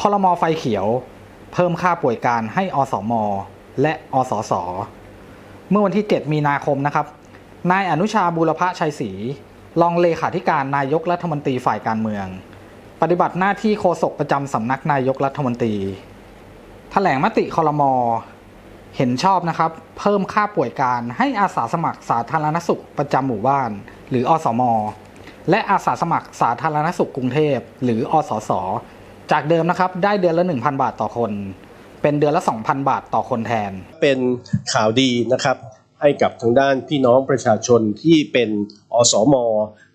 คอรมอไฟเขียว เพิ่มค่าป่วยการให้อสมอและอสสอเมื่อวันที่ 7 มีนาคมนะครับ นายอนุชาบูรพชัยศรีรองเลขาธิการนายกรัฐมนตรีฝ่ายการเมือง ปฏิบัติหน้าที่โฆษกประจำสำนักนายกรัฐมนตรีแถลงมติคอรมอเห็นชอบนะครับ เพิ่มค่าป่วยการให้อาสาสมัครสาธารณสุขประจำหมู่บ้าน หรืออสม และอาสาสมัครสาธารณสุขกรุงเทพ หรืออสส จากเดิมนะครับได้เดือนละ 1,000 บาทต่อคน เป็นเดือนละ 2,000 บาทต่อคนแทน เป็นข่าวดีนะครับ ให้กับทางด้านพี่น้องประชาชนที่เป็นอสม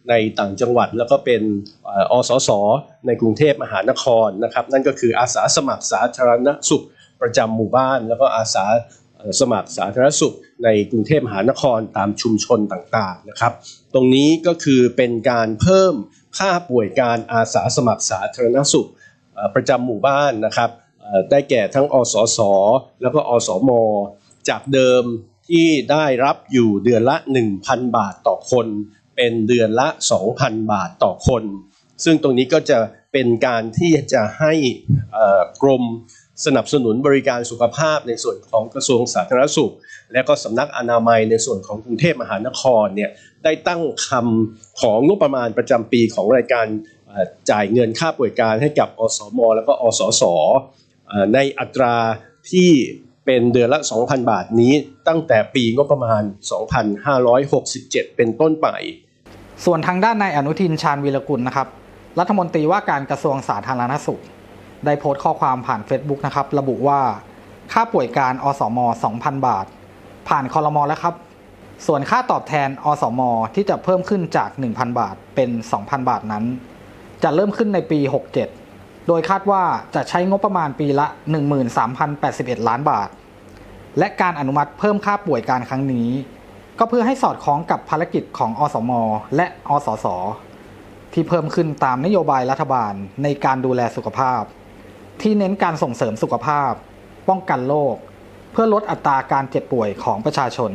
ในต่างจังหวัดแล้วก็เป็นเอ่อสส ในกรุงเทพมหานครนะครับ นั่นก็คืออาสาสมัครสาธารณสุขประจำหมู่บ้าน แล้วก็อาสาสมัครสาธารณสุขในกรุงเทพมหานครตามชุมชนต่างๆนะครับ ตรงนี้ก็คือเป็นการเพิ่มค่าป่วยการอาสาสมัครสาธารณสุข ประจำหมู่บ้านนะครับได้แก่ทั้งอสส แล้วก็อสม จากเดิมที่ได้รับอยู่เดือนละ 1,000 บาทต่อคน เป็นเดือนละ 2,000 บาทต่อคน ซึ่งตรงนี้ก็จะเป็นการที่จะให้กรมสนับสนุนบริการสุขภาพในส่วนของกระทรวงสาธารณสุข และก็สำนักอนามัยในส่วนของกรุงเทพมหานครเนี่ยได้ตั้งคำของงบประมาณประจำปีของรายการ จ่ายเงินค่าป่วยการให้กับอสม แล้วก็อสสเอ่อในอัตราที่เป็นเดือนละ 2,000 บาทนี้ ตั้งแต่ปีงบประมาณ 2567 เป็นต้นไป ส่วนทางด้านนายอนุทินชาญวีรกุลนะครับ รัฐมนตรีว่าการกระทรวงสาธารณสุข ได้โพสต์ข้อความผ่าน Facebook นะครับ ระบุว่าค่าป่วยการอสม 2,000 บาท ผ่านคอรมอแล้วครับ ส่วนค่าตอบแทนอสม ที่จะเพิ่มขึ้นจาก 1,000 บาทเป็น 2,000 บาทนั้น จะเริ่มขึ้นในปี 67 โดยคาดว่าจะใช้งบประมาณปีละ 13,081 ล้านบาท และการอนุมัติเพิ่มค่าป่วยการครั้งนี้ ก็เพื่อให้สอดคล้องกับภารกิจของอสม และอสส ที่เพิ่มขึ้นตามนโยบายรัฐบาลในการดูแลสุขภาพ ที่เน้นการส่งเสริมสุขภาพ ป้องกันโรคเพื่อลดอัตราการเจ็บป่วยของประชาชน